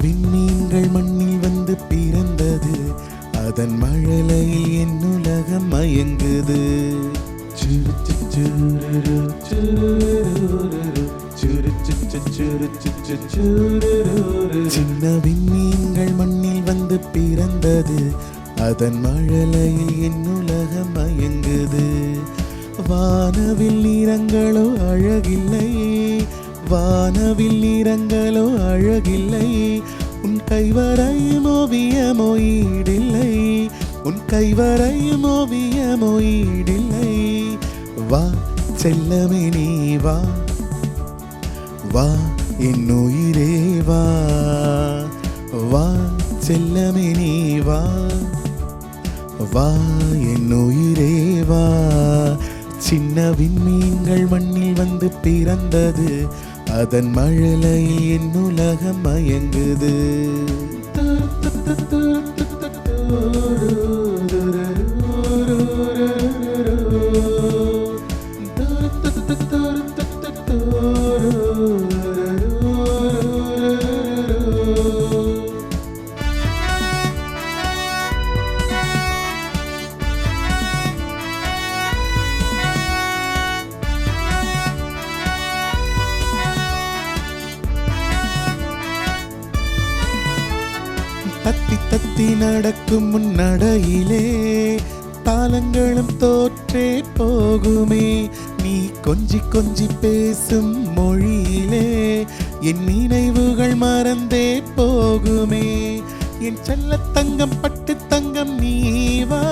விண்மீன்கள் மண்ணில் வந்து பிறந்தது. அதன் மழலையில் என் மயங்குது. சின்ன விண்மீன்கள் மண்ணில் வந்து பிறந்தது. அதன் மழலையில் என் உலகம் மயங்குது. வானவில் நிறங்களோ அழகில்லை. வானவில் நிறங்களோ அழகில்லை. உன் கைவரையும் ஓவியமோ ஈடில்லை. உன் கைவரையும் ஓவியமோ ஈடில்லை. வா செல்லமே நீ வா. வா என் உயிரே வா. வா செல்லமே நீ வா. வா என் உயிரே வா. சின்ன விண்மீன்கள் மண்ணில் வந்து பிறந்தது. அதன் மழலையில் என் உலகம் மயங்குது. தத்தி தத்தி நடக்கும் முன்னடையிலே தாளங்களும் தோற்றே போகுமே. நீ கொஞ்சி கொஞ்சி பேசும் மொழியிலே என் நினைவுகள் மறந்தே போகுமே. என் செல்ல தங்கம் பட்டு தங்கம் நீவா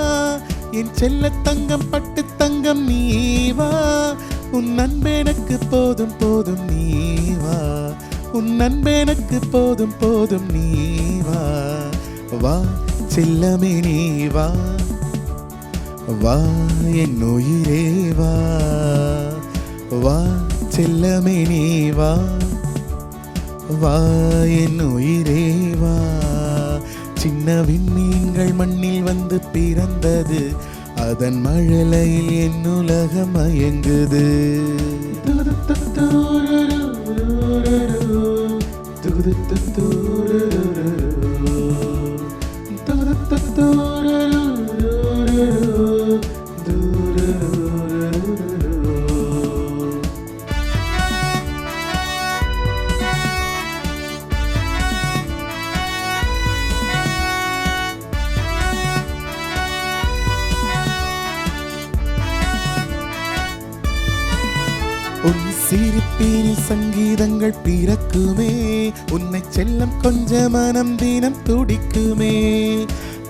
என் செல்ல தங்கம் பட்டு தங்கம் நீவா உன் அன்பெனக்கு போதும் போதும் நீவா உன் அன்பெனக்கு போதும் போதும் நீ வா வா செல்லமே நீ வா வா என் உயிரே வா வா செல்லமே நீ வா வா என் உயிரே வா சின்ன விண்மீன்கள் மண்ணில் வந்து பிறந்தது அதன் மழலையில் என் உலகம் மயங்குது தூரு சிரிப்பினில் சங்கீதங்கள் பிறக்குமே. உன்னை செல்லம் கொஞ்ச மனம் தினம் துடிக்குமே.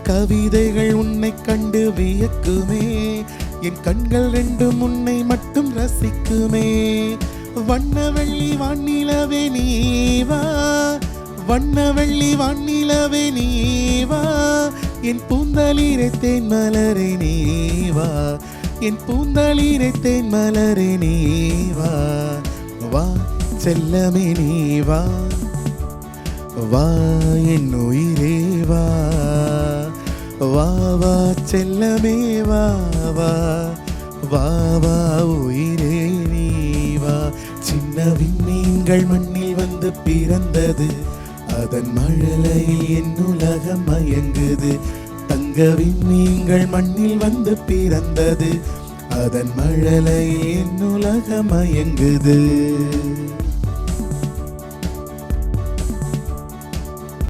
கவிதைகள் உன்னை கண்டு வியக்குமே. என் கண்கள் ரெண்டு முன்னை மட்டும் ரசிக்குமே. வண்ண வெள்ளி வானிலவே நீவா வண்ண வெள்ளி வானிலவே நீவா என் பூந்தளிரை தேன் மலரை நீவா என் பூந்தளிரை தேன் மலரை நீவா வா. செல்லமே நீவா வா. என் உயிரே வா. வா வா செல்லமே வா வா. வா வா உயிரே நீவா சின்ன விண்மீன்கள் மண்ணில் வந்து பிறந்தது. அதன் மழலையில் என் உலகம் மயங்குது. தங்கவின் நீங்கள் மண்ணில் வந்து பிறந்தது. அதன் மழலை என் உலகமயங்குது